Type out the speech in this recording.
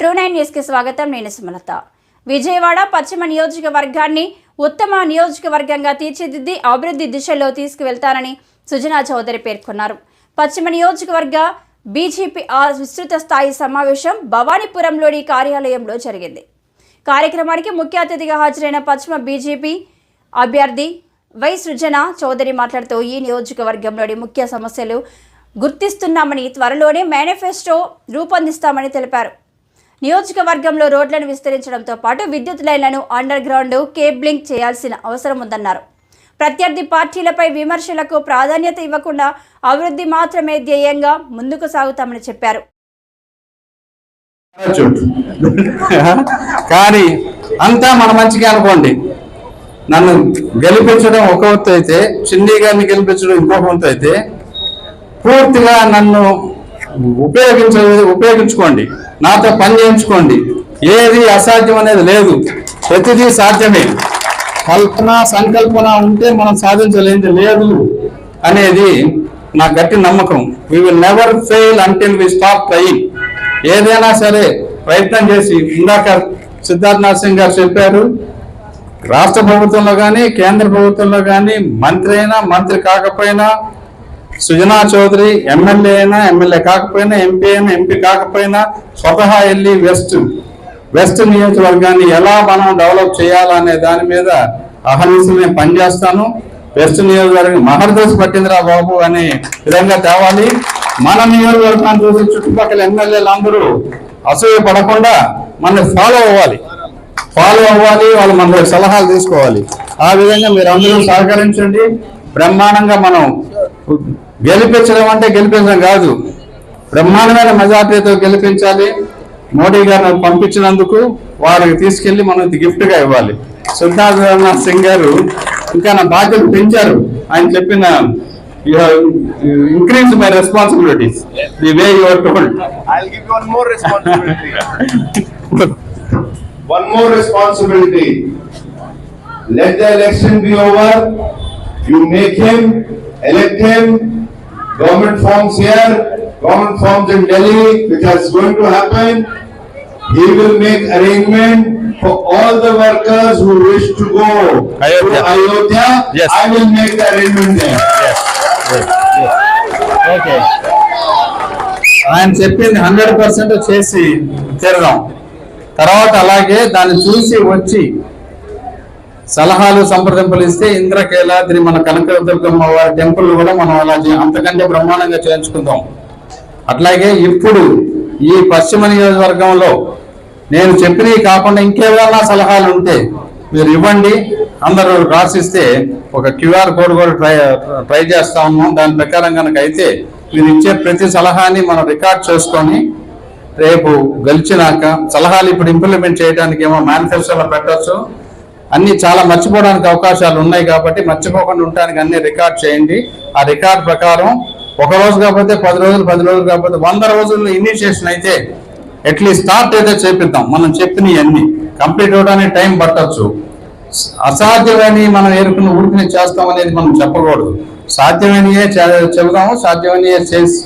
True nine న్యూస్కి స్వాగతం. నేను సుమలత. విజయవాడ పశ్చిమ నియోజకవర్గాన్ని ఉత్తమ నియోజకవర్గంగా తీర్చిదిద్ది అభివృద్ధి దిశలో తీసుకువెళ్తానని సుజనా చౌదరి పేర్కొన్నారు. పశ్చిమ నియోజకవర్గ బీజేపీ ఆ విస్తృత స్థాయి సమావేశం భవానీపురంలోని కార్యాలయంలో జరిగింది. కార్యక్రమానికి ముఖ్య అతిథిగా హాజరైన పశ్చిమ బీజేపీ అభ్యర్థి వై సృజన చౌదరి మాట్లాడుతూ ఈ నియోజకవర్గంలోని ముఖ్య సమస్యలు గుర్తిస్తున్నామని త్వరలోనే మేనిఫెస్టో రూపొందిస్తామని తెలిపారు. నియోజకవర్గంలో రోడ్లను విస్తరించడంతో పాటు విద్యుత్ లైన్లను అండర్ గ్రౌండ్ కేబ్లింగ్ చేయాల్సిన అవసరం ఉందన్నారు. ప్రత్యర్థి పార్టీలపై విమర్శలకు ప్రాధాన్యత ఇవ్వకుండా అభివృద్ధి మాత్రమే ధ్యేయంగా ముందుకు సాగుతామని చెప్పారు. కానీ అంతా మన మంచిగా అనుకోండి. నన్ను గెలిపించడం ఒక వంతు అయితే చిన్ని గారిని గెలిపించడం ఇంకొక వంతు అయితే పూర్తిగా నన్ను ఉపయోగించ ఉపయోగించుకోండి. నాతో పని చేయించుకోండి. ఏది అసాధ్యం అనేది లేదు. ప్రతిదీ సాధ్యమే. కల్పన సంకల్పన ఉంటే మనం సాధించలేదు లేదు అనేది నా గట్టి నమ్మకం. We will never fail until we stop trying ఏదైనా సరే ప్రయత్నం చేసి ఇందాక సిద్ధార్థ్ నరసింగ్ గారు చెప్పారు రాష్ట్ర ప్రభుత్వంలో కానీ కేంద్ర ప్రభుత్వంలో కానీ మంత్రి అయినా మంత్రి కాకపోయినా సుజనా చౌదరి ఎమ్మెల్యే అయినా ఎమ్మెల్యే కాకపోయినా ఎంపీ అయినా ఎంపీ కాకపోయినా స్వతహా వెళ్ళి వెస్ట్ వెస్ట్ నియోజకవర్గాన్ని ఎలా మనం డెవలప్ చేయాలనే దాని మీద అహర్నిశలు నేను పనిచేస్తాను. వెస్ట్ నియోజకవర్గం మహర్దోసి పట్టిందిరా బాబు అనే విధంగా తేవాలి. మన నియోజకవర్గాన్ని చూసి చుట్టుపక్కల ఎమ్మెల్యేలు అందరూ అసూయ పడకుండా మనల్ని ఫాలో అవ్వాలి. ఫాలో అవ్వాలి వాళ్ళు మన సలహాలు తీసుకోవాలి. ఆ విధంగా మీరు అందరూ సహకరించండి. బ్రహ్మాండంగా మనం గెలిపించడం అంటే గెలిపించడం కాదు బ్రహ్మాండమైన మెజార్టీతో గెలిపించాలి మోడీ గారిని పంపించినందుకు వారికి తీసుకెళ్ళి మనం గిఫ్ట్గా ఇవ్వాలి సిద్ధార్థ సింగ్ గారు ఇంకా నా బాధ్యత పెంచారు ఆయన చెప్పిన increase my responsibilities the way you're told I'll give you one more responsibility. one more responsibility. Let the election be over. You make him, elect him. Government forms here, government forms in Delhi, which is going to happen. He will make arrangement for all the workers who wish to go Ayodhya. to Ayodhya. Yes. I will make the arrangement there. Okay ఆయన చెప్పింది hundred percent చేసి తీరదాం తర్వాత అలాగే దాన్ని చూసి వచ్చి సలహాలు సంప్రదింపులు ఇస్తే ఇంద్రకేలాద్రి మన కనకదుర్గమ్మ వారి టెంపుల్ కూడా మనం అలా అంతకంటే బ్రహ్మాండంగా చేయించుకుందాం అట్లాగే ఇప్పుడు ఈ పశ్చిమ నియోజకవర్గంలో నేను చెప్పినవి కాకుండా ఇంకేమైనా సలహాలు ఉంటే మీరు ఇవ్వండి. అందరూ రాసిస్తే ఒక క్యూఆర్ కోడ్ కూడా ట్రై ట్రై చేస్తా ఉన్నాం. దాని ప్రకారం కనుక అయితే మీరు ఇచ్చే ప్రతి సలహాని మనం రికార్డ్ చేసుకొని రేపు గెలిచినాక సలహాలు ఇప్పుడు ఇంప్లిమెంట్ చేయడానికి ఏమో మేనిఫెస్టోలో పెట్టొచ్చు. అన్ని చాలా మర్చిపోవడానికి అవకాశాలు ఉన్నాయి కాబట్టి మర్చిపోకుండా ఉండడానికి అన్ని రికార్డ్ చేయండి. ఆ రికార్డ్ ప్రకారం ఒక రోజు కాకపోతే పది రోజులు పది రోజులు కాకపోతే వంద రోజుల్లో ఇనిషియేషన్ అయితే అట్లీస్ట్ స్టార్ట్ అయితే చేపిద్దాం. మనం చెప్పినవి అన్ని కంప్లీట్ అవడానికి టైం పట్టచ్చు. అసాధ్యమని మనం ఏరుకున్న ఉడికిని చేస్తాం అనేది మనం చెప్పకూడదు. సాధ్యమైనయే చెబుదాము సాధ్యమైనయే చేసి